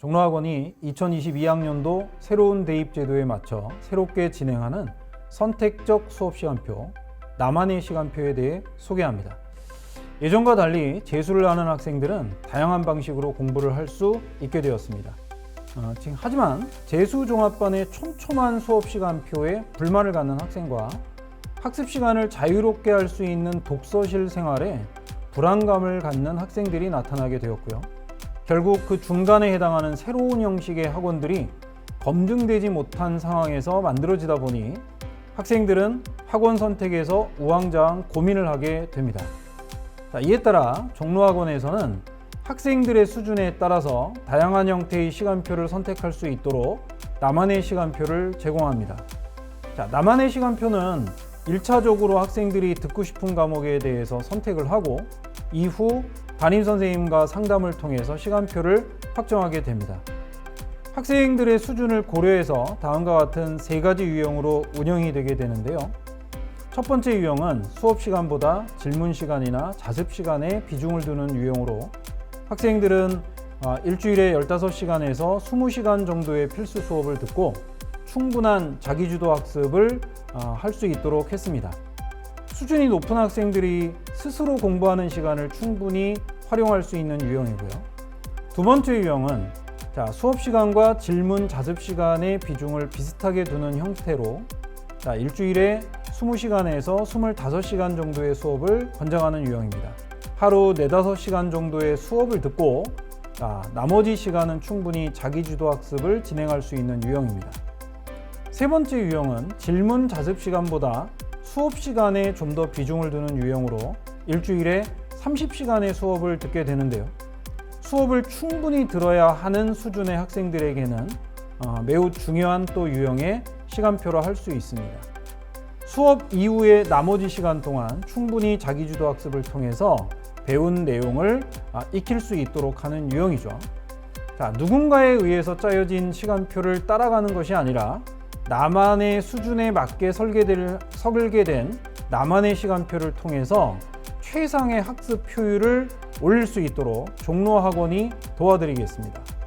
종로학원이 2022학년도 새로운 대입 제도에 맞춰 새롭게 진행하는 선택적 수업 시간표, 나만의 시간표에 대해 소개합니다. 예전과 달리 재수를 하는 학생들은 다양한 방식으로 공부를 할 수 있게 되었습니다. 어, 지금 하지만 재수 종합반의 촘촘한 수업 시간표에 불만을 갖는 학생과 학습 시간을 자유롭게 할 수 있는 독서실 생활에 불안감을 갖는 학생들이 나타나게 되었고요. 결국 그 중간에 해당하는 새로운 형식의 학원들이 검증되지 못한 상황에서 만들어지다 보니 학생들은 학원 선택에서 우왕좌왕 고민을 하게 됩니다. 자, 이에 따라 종로학원에서는 학생들의 수준에 따라서 다양한 형태의 시간표를 선택할 수 있도록 나만의 시간표를 제공합니다. 자, 나만의 시간표는 1차적으로 학생들이 듣고 싶은 과목에 대해서 선택을 하고 이후 담임 선생님과 상담을 통해서 시간표를 확정하게 됩니다. 학생들의 수준을 고려해서 다음과 같은 세 가지 유형으로 운영이 되게 되는데요. 첫 번째 유형은 수업 시간보다 질문 시간이나 자습 시간에 비중을 두는 유형으로 학생들은 아, 일주일에 15시간에서 20시간 정도의 필수 수업을 듣고 충분한 자기주도 학습을 아, 할수 있도록 했습니다. 수준이 높은 학생들이 스스로 공부하는 시간을 충분히 활용할 수 있는 유형이고요. 두 번째 유형은 자, 수업 시간과 질문 자습 시간의 비중을 비슷하게 두는 형태로 자, 일주일에 20시간에서 25시간 정도의 수업을 권장하는 유형입니다. 하루 4, 5시간 정도의 수업을 듣고 자, 나머지 시간은 충분히 자기주도 학습을 진행할 수 있는 유형입니다. 세 번째 유형은 질문 자습 시간보다 수업 시간에 좀 더 비중을 두는 유형으로 일주일에 30시간의 수업을 듣게 되는데요. 수업을 충분히 들어야 하는 수준의 학생들에게는 어, 매우 중요한 또 유형의 시간표로 할수 있습니다. 수업 이후의 나머지 시간 동안 충분히 자기주도 학습을 통해서 배운 내용을 아, 익힐 수 있도록 하는 유형이죠. 자, 누군가에 의해서 짜여진 시간표를 따라가는 것이 아니라 나만의 수준에 맞게 설계된 나만의 시간표를 통해서 최상의 학습 효율을 올릴 수 있도록 종로 학원이 도와드리겠습니다.